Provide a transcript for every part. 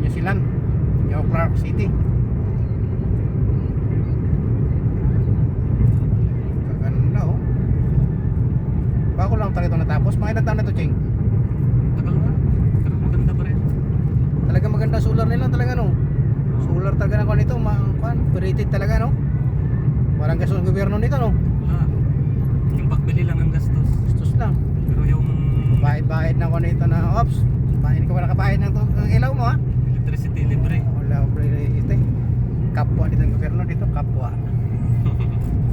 New Zealand. New Clark City. Kaganda oh. Bago lang talaga ito natapos. Mga ilang taon na ito, Ching? Tagal na. Maganda pa rin. Talaga maganda solar nila talaga no. Solar talaga na nito, ma kuan, operated talaga no. Walang gastos ng gobyerno nito no. Wala. Yung pagbili lang ang gastos. Gastos lang. Pero yung Bahid-bahid na ko nito na ops. Bahid ka wala kabahid ng, ng ilaw mo ha. Electricity libre. Wala operated. Kapwa dito ng gobyerno dito, kapwa.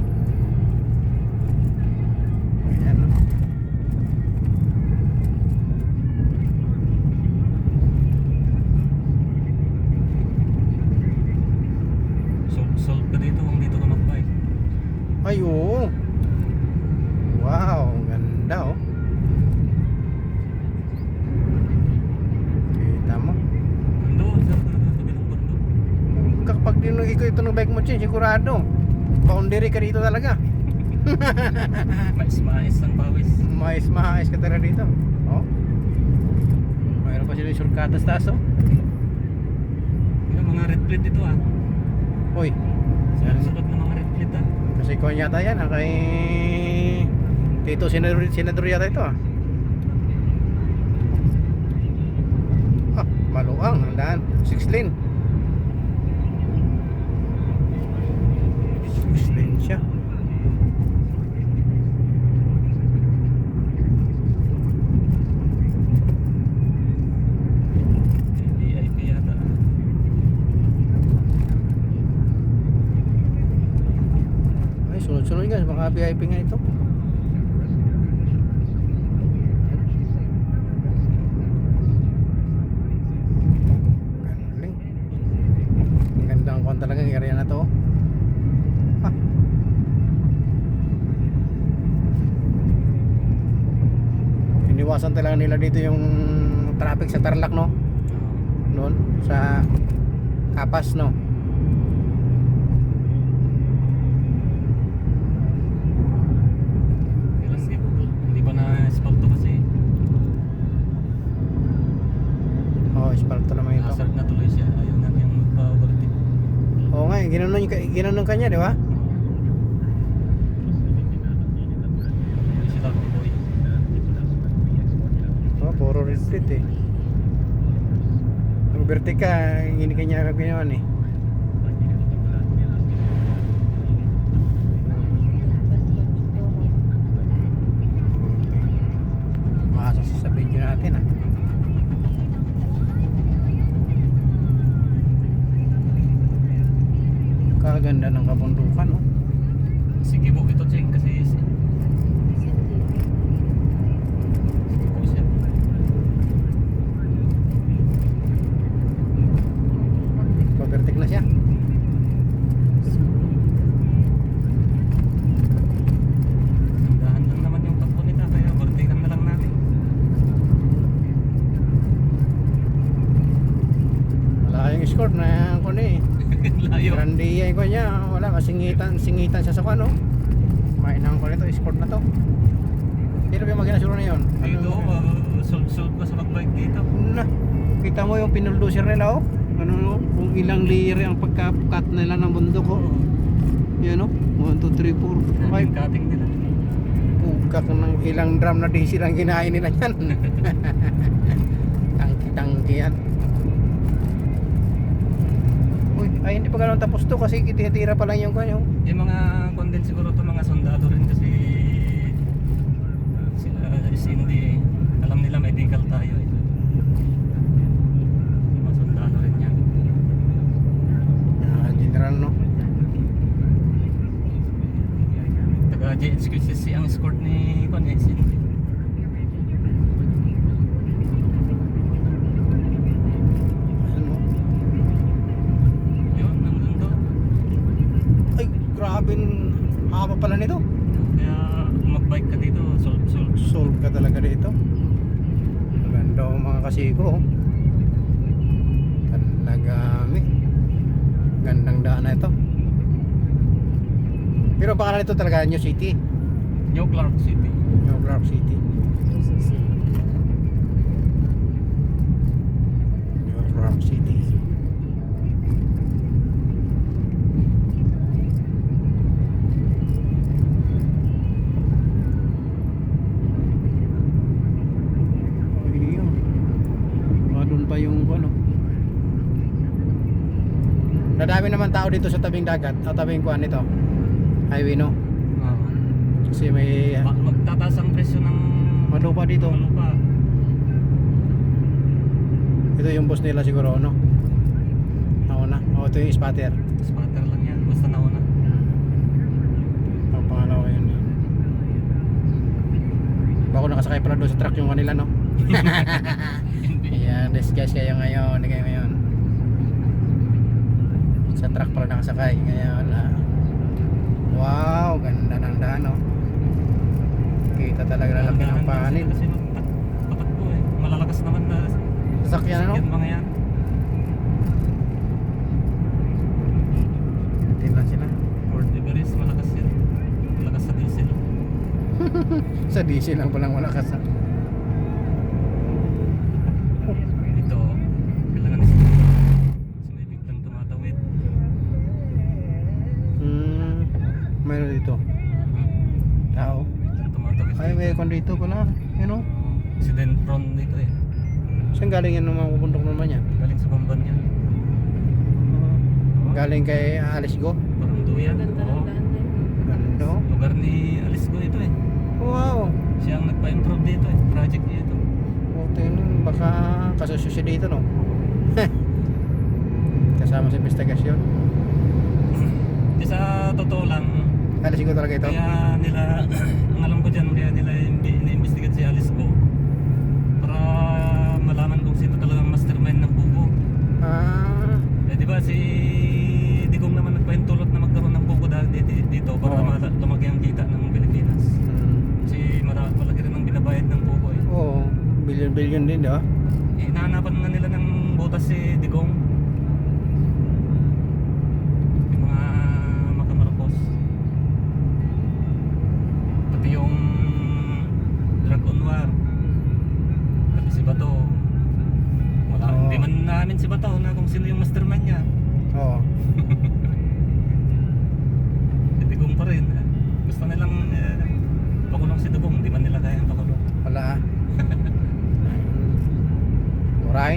Solve, solve ka dito kung dito ka mag-bike. Ay oo. Wow, ang ganda oh. Kita mo. Doon sa kabilang bundok. Kapag dino ikaw ito ng bike mo, Chin, sigurado. Boundary ka dito talaga. Mais-mais ang pawis. Mais maayos ka talaga dito. Oh. Mayroon pa sila yung surkatas taas oh. Yung mga red plate dito ah. Hoy, Sa sukat ng mga red plate ah. kasi ko yata yan ah, kay Tito Senador, Senador yata ito ah. Ah, maluang ang daan. 6 lane. 6 lane siya. VIP yata. ah. Ay, sunod-sunod guys, mga VIP nga ito. Galing. Kwan talaga ang area na to. Ah. Iniwasan talaga nila dito yung traffic sa Tarlac no? Noon sa Kapas no? Ginanon, yung- ginanon kanya, di ba? Oh, puro red plate eh. Ang vertika, hindi kanya ginawa eh. Maasa sa video natin ah. Kaganda ng kabundukan oh. Sige po ito, Cheng, kasi si- Sige po siya. Pabertik na siya. Dahan lang naman yung takbo nila, kaya overtakean na lang natin. Wala kayong score na ako na eh. Layo. Grandia ko niya, wala masingitan, singitan siya sa kano. Mainang ko nito, escort na to. Pero yung maginasuro na yun. Dito, uh, solve-solve ko sa mag-bike dito. Na, kita mo yung pinuldoser nila oh. Ano no, kung ilang layer ang pagka-cut nila ng bundok oh. Yan oh, 1, 2, 3, 4, 5. Yung cutting nila. Pugkak ng ilang drum na diesel ang kinain nila yan. Tangki-tangki yan. Uy, ay hindi pa ganun tapos to kasi kititira pa lang yung kanyo. Yung mga content siguro to mga sundalo rin kasi sila is hindi alam nila medical tayo eh. Yung mga sundalo rin yan. Ah, general no. Taga JHQCC ang escort ni Kon eh, Cindy. Ano? Yun, nandun doon. Ay, grabe haba pala nito. Kaya kung mag-bike ka dito, solve solve. Solve ka talaga dito. Maganda ang mga kasiko. oh. Talagami. Gandang daan na ito. Pero baka nito talaga New City. New Clark City. New Clark City. New Clark City. Ah, pa yung ano. Nadami naman tao dito sa tabing dagat, o tabing kuan nito. Highway no. Oo. Kasi may Ma- magtataas ang presyo ng ano pa dito. Ano pa? Ito yung boss nila siguro, no? Nauna. O, ito yung spatter. Spatter lang yan. Basta nauna. Ang pangalawa yun. Bako nakasakay pala doon sa truck yung kanila, no? Ayan, disguise kayo ngayon. Hindi kayo ngayon. Sa truck pala nakasakay. Ngayon, ah. Wow, ganda ng daan, no? Kita talaga na laki ng panin. Kasi magtak- patakbo eh. Malalakas naman na Sasakyan, ano? sasakyan mga yan. Tingnan sila. Ford Everest, malakas yan. Malakas sa diesel. Sa diesel lang palang malakas, ah. Ito, kailangan isa. Kasi may biglang tumatawid. Hmm, mayroon dito. Hmm. Tao. Biglang tumatawid. Ay, may kon dito pala. You know? Oo. Accident prone dito eh. Saan galing yan ng mga pupundok naman yan? Galing sa Bamban yan. Galing kay Alice Go? Parang duyan. Oo. Ganda oh. Lugar ni Alice Go ito eh. Wow. Siya ang nagpa-improve dito eh. Project niya ito. Puti nun, baka kasusyo dito no? Kasama sa investigasyon. Di sa totoo lang, Alice Go talaga ito? kaya nila, ang alam ko dyan, kaya nila imbi- ina-investigate si Alice Go para malaman kung sino talagang mastermind ng buko. Ah, Eh di ba si Digong naman nagpahintulot na magkaroon ng buko dahil dito, dito para Oo. mala- lumaki ang kita ng Pilipinas. hmm. Kasi mara- malaki rin ang binabayad ng buko eh. Oo, billion-billion din, di ba? Eh, Hinahanapan nga nila ng butas si Digong.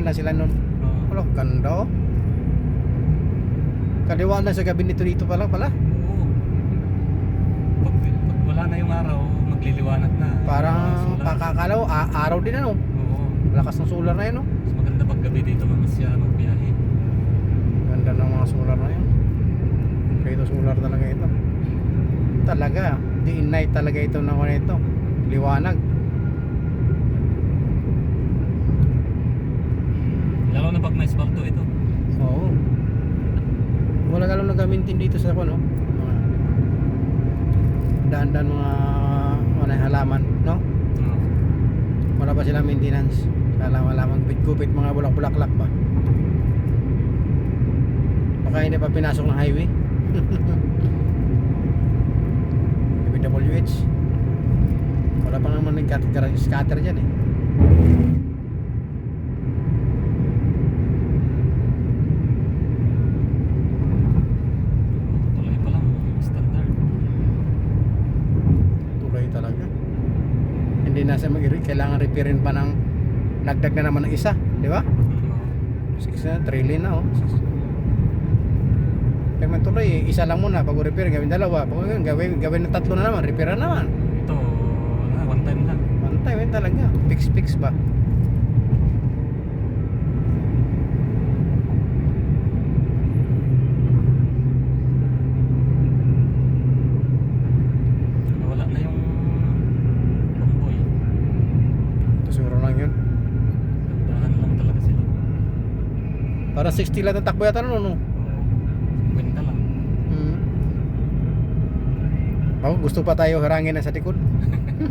Murahin na sila nun. Oo. Wala, ganda oh. Kaliwa na sa gabinete dito pala pala. Oo. Pag, pag wala na yung araw, magliliwanag na. Parang mga solar. kakakalaw, araw din ano. Oo. Lakas ng solar na yun oh. Mas maganda pag gabi dito mamasya, magbiyahe. Ganda ng mga solar na yun. Ito solar talaga ito. Talaga, day and night talaga ito na ano ito. Liwanag. Lalo na pag may asfalto ito. Oo. Wala ka lang nagamintin dito sa ano. Mga daan-daan mga mga halaman, no? Oo. Wala pa silang maintenance. Halaman-halaman, gupit-gupit, mga bulak-bulaklak ba? Baka hindi pa pinasok ng highway. WH. Wala pa naman nag-scatter dyan eh. Tuloy pa lang, standard. Tuloy talaga. Hindi na siya mag kailangan repairin pa ng dagdag na naman ng isa, di ba? Oo. 6 na, 3 lane na oh. Pag man tuloy, isa lang muna pag repair, gawin dalawa. Pag gawin, gawin ng tatlo na naman, repair na naman. Ito, na, one time lang. One time talaga. Fix fix ba? Wala na yung convoy. Tusuro lang yun. Dandahan lang talaga sila. Para 60 lang ang takbo yata no, no? Kwenta lang. Hmm. Ako, gusto pa tayo harangin na sa likod.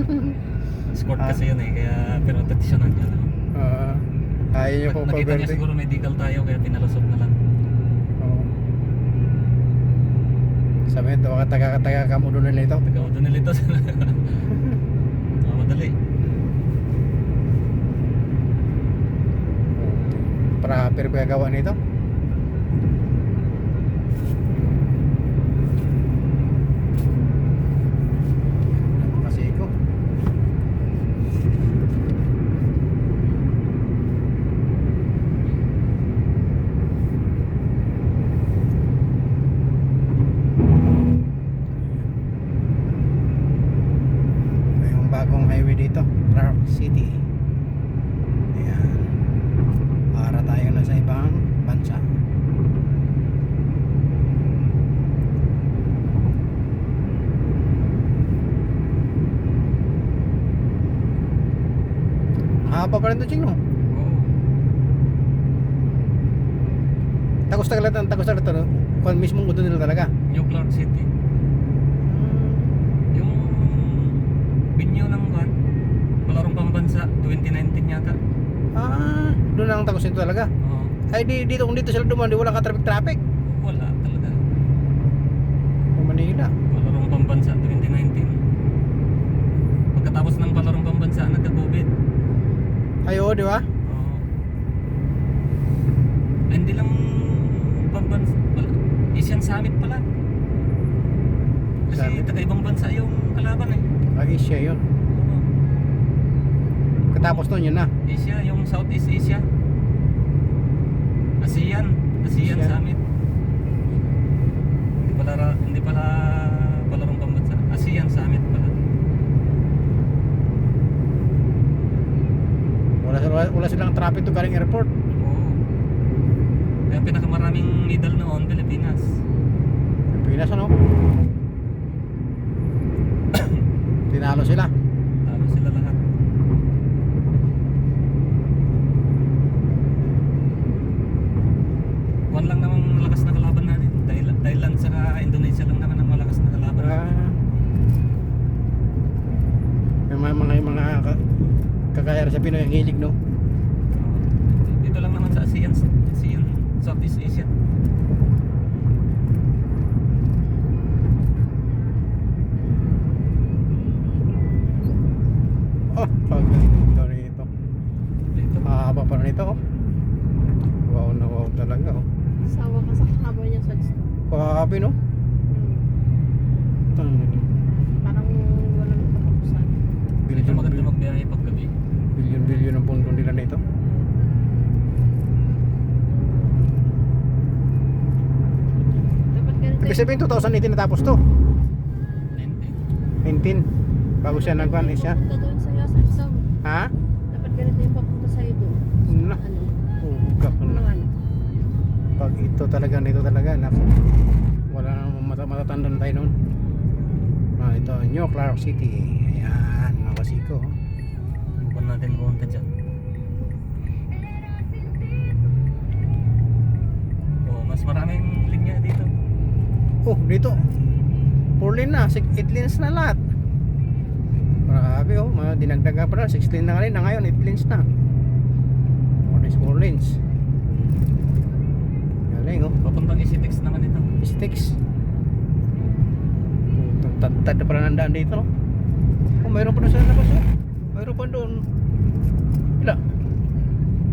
Escort Ah. kasi yun eh, kaya pero tradisyonan niya lang. Ah, ayaw niyo po Nakita niya siguro may decal tayo kaya pinalusot na lang. Oo. Sabi nito, taga-taga ka mo doon nila ito. Taga doon nilito sila. Para proper paggawa nito. Kasi ko. Ito yung bagong highway dito, Clark City. Ayan. Para tayo na sa ibang bansa. Pa rin ito, Ching, no? Oo. Tagos talaga ito, tagos talaga ito. Kung mismo mundo nila talaga. New Clark City. Yung binyo ng kan, palarong pambansa, 2019 yata. Ah, doon ang tagos nito talaga. Oo. Ay, di, dito, kung dito sila dumaan, di wala ka traffic-traffic. Wala talaga. Sa Manila. Palarong pambansa, 2019. Pagkatapos ng palarong pambansa, nagka-COVID. Ay, oo, di ba? Ay, hindi lang pambansa. Wala. Asian Summit pala. Kasi Summit? taga-ibang bansa yung kalaban eh. Lagi siya yun. Oo. Katapos nun, yun na. Asia, yung Southeast Asia. ASEAN, ASEAN ASEAN. Summit. Hindi pala ra- hindi pala palarong pambansa. ASEAN Summit pala. Wala, wala, wala silang traffic to galing airport. Oo. Kaya pinakamaraming medal noon, Pilipinas. Pilipinas, ano? Tinalo sila. Talo sila lahat. One lang naman malakas na kalaban natin. Thailand, Thailand sa Indonesia lang naman ang malakas na kalaban. Ah. Yung mga mga, mga sa Pinoy ang hilig, no? Dito lang naman sa ASEAN, ASEAN Southeast Asia. Oh, pag ito rito. Dito. Mahaba pa rin ito, oh. Wow na wow talaga, oh. Sawa ka sa haba niya sa gusto. Kahabi, no? Hmm. Hmm. Parang walang katapusan. Dito Billion, maganda billion, magbiyahe pag gabi. billion, billion ang pundo nila nito. Dapat ganito Ibig sabihin, 2018 natapos to. 19. 19. Bago siya siya. Doon sa'yo sa isang. Ha? Dapat ganito yung papunta sa'yo doon. Na. Ano? Ano na. ano? Pag ito talaga, nito talaga, naku. Wala na mata matatanda na tayo noon. Ah, ito, New Clark City. Ayan, mga kasiko. natin pumunta dyan. Dito. 4 lane na, 8 lanes na lahat. Grabe oh, mga dinagdagan pa na, 6 lane na ngayon, na ngayon 8 lanes na. 4 lanes, 4 lanes. Galing oh, Papuntang Isitex naman ito. sticks. Tad-tad na pala nandaan dito no? Oh, mayroon pa doon sa labas oh. Mayroon pa doon. Wala.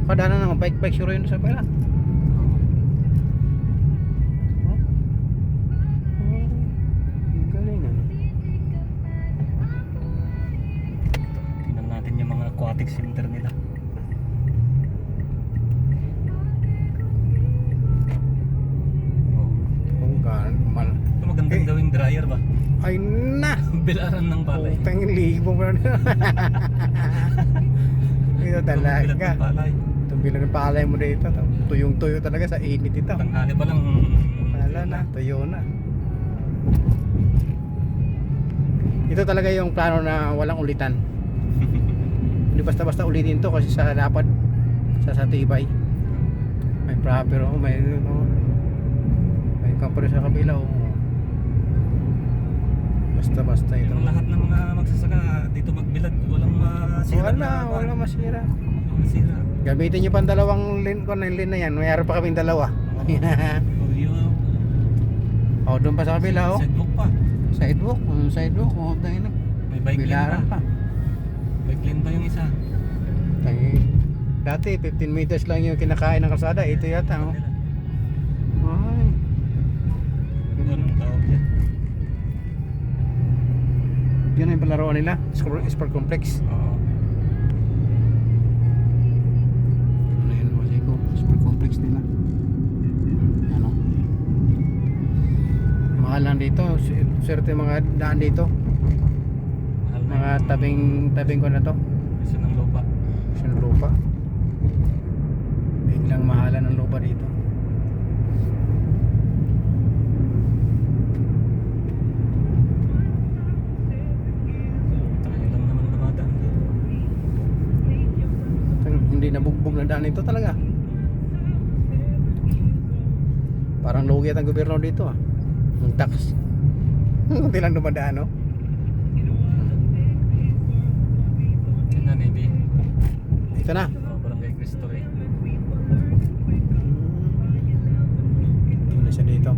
Kadaanan naman, bike-bike sure yun sa pala. Bilaran ng palay. Putang libo pa na. Ito talaga. bilang ng palay mo dito. Tuyong tuyo talaga sa init ito. Tanghali pa lang. Wala na, tuyo na. Ito talaga yung plano na walang ulitan. Hindi basta-basta ulitin to kasi sa dapat sa sa tibay. May proper oh, may oh, may company sa kabila oh. Basta-basta ito. Yung lahat ng mga magsasaka dito magbilad. Walang masira. Wala, na- wala masira. Walang masira. Gamitin nyo pa ang dalawang lane ko na lane na yan. Mayroon pa kaming dalawa. Oh, yun. oh, doon pa sa kabila oh. Sidewalk pa. Sidewalk, um, sidewalk, oh, tayo na. May bike lane pa. Bilaran pa. Bike lane pa yung isa. Tayo. Dati 15 meters lang yung kinakain ng kalsada. Ito yata oh. Yan ang palaroan nila. Sport, complex. Oo. Ano yun ko? Sport complex nila. Ano? Mahal lang dito. Swerte mga daan dito. Mga tabing tabing ko na to. Presyo ng lupa. Sa lupa. Biglang mahalan ng lupa dito. Tayo lang naman dumadaan dito. Tang- Hindi nabugbog na daan ito talaga. At ang gobyerno dito ah. Ang tax. Kunti lang dumadaan no? Yan na, Navy. Ito na. Oh, Barangay Cristo eh. Ito na siya dito.